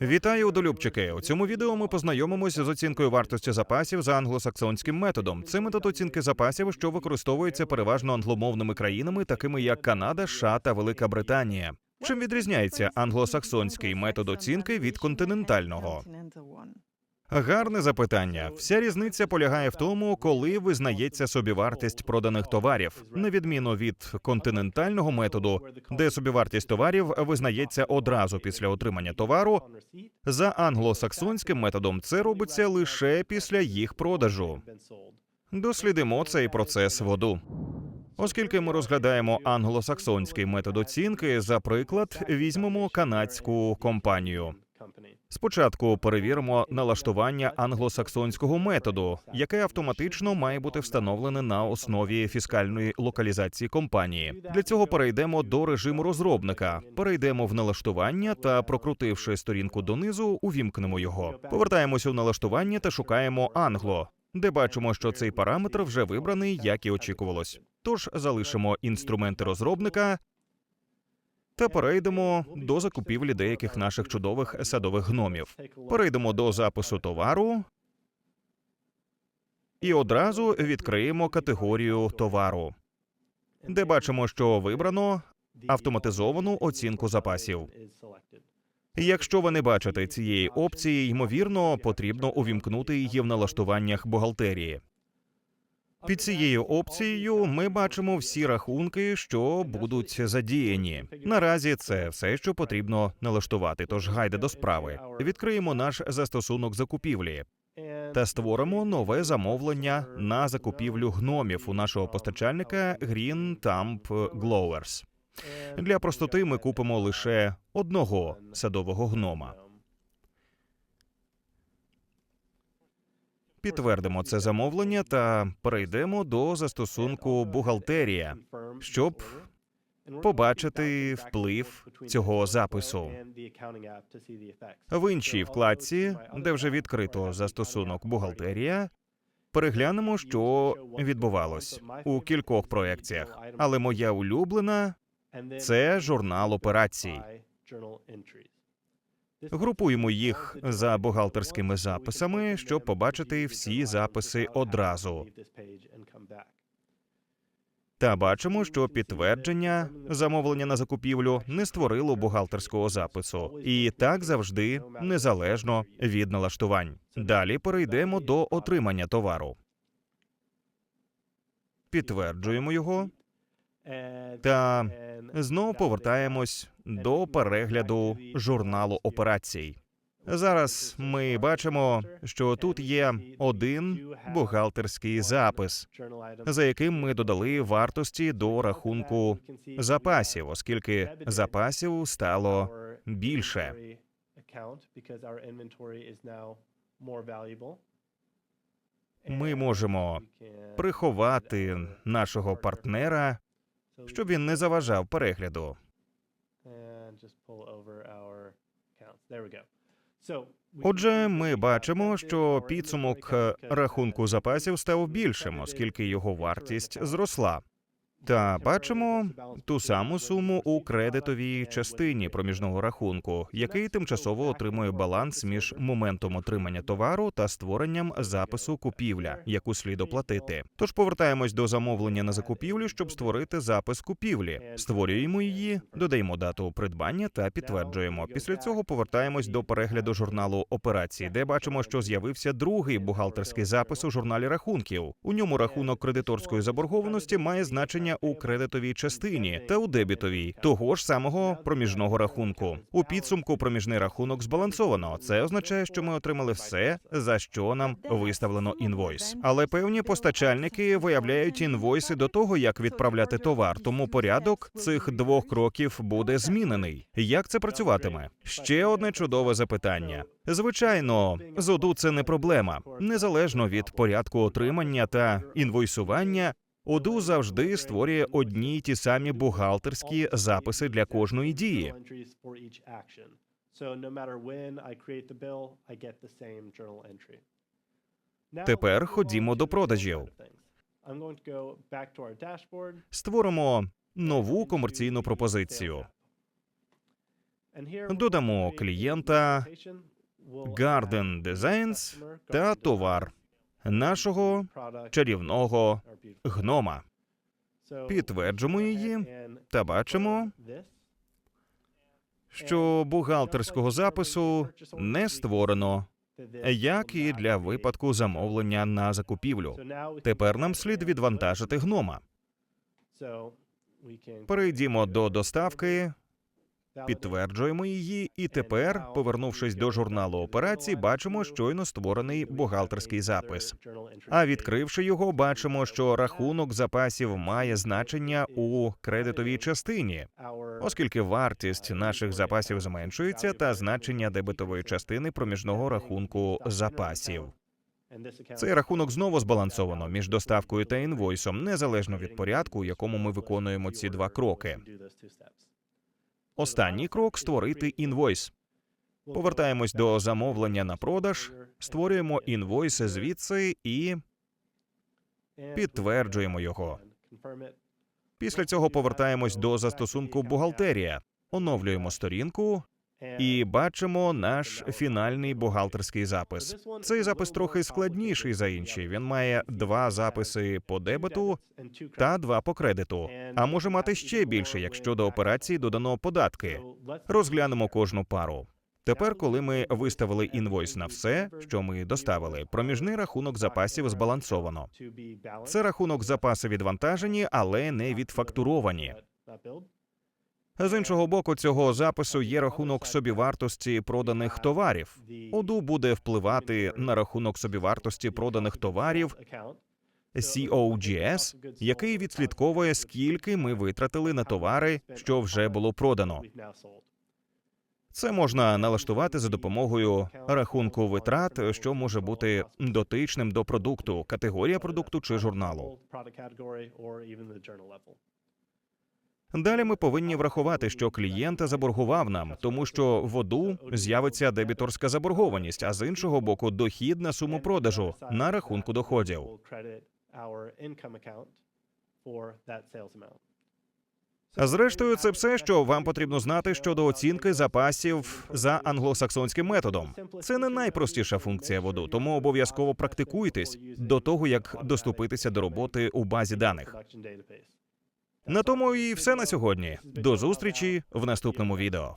Вітаю, удолюбчики! У цьому відео ми познайомимося з оцінкою вартості запасів за англосаксонським методом. Це метод оцінки запасів, що використовується переважно англомовними країнами, такими як Канада, США та Велика Британія. Чим відрізняється англосаксонський метод оцінки від континентального? Гарне запитання. Вся різниця полягає в тому, коли визнається собівартість проданих товарів, на відміну від континентального методу, де собівартість товарів визнається одразу після отримання товару. За англосаксонським методом це робиться лише після їх продажу. Дослідимо цей процес воду. Оскільки ми розглядаємо англосаксонський метод оцінки, за приклад візьмемо канадську компанію. Спочатку перевіримо налаштування англосаксонського методу, яке автоматично має бути встановлене на основі фіскальної локалізації компанії. Для цього перейдемо до режиму розробника, перейдемо в налаштування та, прокрутивши сторінку донизу, увімкнемо його. Повертаємося у налаштування та шукаємо англо, де бачимо, що цей параметр вже вибраний, як і очікувалось. Тож залишимо інструменти розробника та перейдемо до закупівлі деяких наших чудових садових гномів. Перейдемо до запису товару і одразу відкриємо категорію товару, де бачимо, що вибрано автоматизовану оцінку запасів. Якщо ви не бачите цієї опції, ймовірно, потрібно увімкнути її в налаштуваннях бухгалтерії. Під цією опцією ми бачимо всі рахунки, що будуть задіяні. Наразі це все, що потрібно налаштувати. Тож гайде до справи. Відкриємо наш застосунок закупівлі та створимо нове замовлення на закупівлю гномів у нашого постачальника Green Thumb Glowers. Для простоти ми купимо лише одного садового гнома. Підтвердимо це замовлення та перейдемо до застосунку бухгалтерія, щоб побачити вплив цього запису. В іншій вкладці, де вже відкрито застосунок бухгалтерія, переглянемо, що відбувалось у кількох проекціях. Але моя улюблена це журнал операцій. Групуємо їх за бухгалтерськими записами, щоб побачити всі записи одразу. Та бачимо, що підтвердження замовлення на закупівлю не створило бухгалтерського запису, і так завжди незалежно від налаштувань. Далі перейдемо до отримання товару. Підтверджуємо його та знову повертаємось до перегляду журналу операцій. Зараз ми бачимо, що тут є один бухгалтерський запис, за яким ми додали вартості до рахунку запасів, оскільки запасів стало більше. Ми можемо приховати нашого партнера, щоб він не заважав перегляду. Отже, ми бачимо, що підсумок е, рахунку запасів став більшим, оскільки його вартість зросла. Та бачимо ту саму суму у кредитовій частині проміжного рахунку, який тимчасово отримує баланс між моментом отримання товару та створенням запису купівля, яку слід оплатити. Тож повертаємось до замовлення на закупівлю, щоб створити запис купівлі. Створюємо її, додаємо дату придбання та підтверджуємо. Після цього повертаємось до перегляду журналу операцій, де бачимо, що з'явився другий бухгалтерський запис у журналі рахунків. У ньому рахунок кредиторської заборгованості має значення у кредитовій частині та у дебітовій того ж самого проміжного рахунку. У підсумку проміжний рахунок збалансовано. Це означає, що ми отримали все, за що нам виставлено інвойс. Але певні постачальники виявляють інвойси до того, як відправляти товар. Тому порядок цих двох кроків буде змінений. Як це працюватиме? Ще одне чудове запитання. Звичайно, з ОДУ це не проблема. Незалежно від порядку отримання та інвойсування, ОДУ завжди створює одні й ті самі бухгалтерські записи для кожної дії. Тепер ходімо до продажів. Створимо нову комерційну пропозицію. Додамо клієнта, Garden Designs та товар нашого чарівного гнома. Підтверджуємо її та бачимо, що бухгалтерського запису не створено, як і для випадку замовлення на закупівлю. Тепер нам слід відвантажити гнома. Перейдімо до доставки, підтверджуємо її, і тепер, повернувшись до журналу операцій, бачимо щойно створений бухгалтерський запис. А відкривши його, бачимо, що рахунок запасів має значення у кредитовій частині, оскільки вартість наших запасів зменшується, та значення дебетової частини проміжного рахунку запасів. Цей рахунок знову збалансовано між доставкою та інвойсом, незалежно від порядку, у якому ми виконуємо ці два кроки. Останній крок створити інвойс. Повертаємось до замовлення на продаж, створюємо інвойс звідси і підтверджуємо його. Після цього повертаємось до застосунку бухгалтерія, оновлюємо сторінку і бачимо наш фінальний бухгалтерський запис. Цей запис трохи складніший за інші. Він має два записи по дебету та два по кредиту. А може мати ще більше, якщо до операції додано податки. Розглянемо кожну пару. Тепер, коли ми виставили інвойс на все, що ми доставили, проміжний рахунок запасів збалансовано. Це рахунок запаси відвантажені, але не відфактуровані. З іншого боку, цього запису є рахунок собівартості проданих товарів. ОДУ буде впливати на рахунок собівартості проданих товарів COGS, який відслідковує, скільки ми витратили на товари, що вже було продано. Це можна налаштувати за допомогою рахунку витрат, що може бути дотичним до продукту, категорія продукту чи журналу. Далі ми повинні врахувати, що клієнт заборгував нам, тому що в ОДУ з'явиться дебіторська заборгованість, а з іншого боку, дохід на суму продажу на рахунку доходів. А Зрештою, це все, що вам потрібно знати щодо оцінки запасів за англосаксонським методом. Це не найпростіша функція в ОДУ, тому обов'язково практикуйтесь до того, як доступитися до роботи у базі даних. На тому і все на сьогодні. До зустрічі в наступному відео.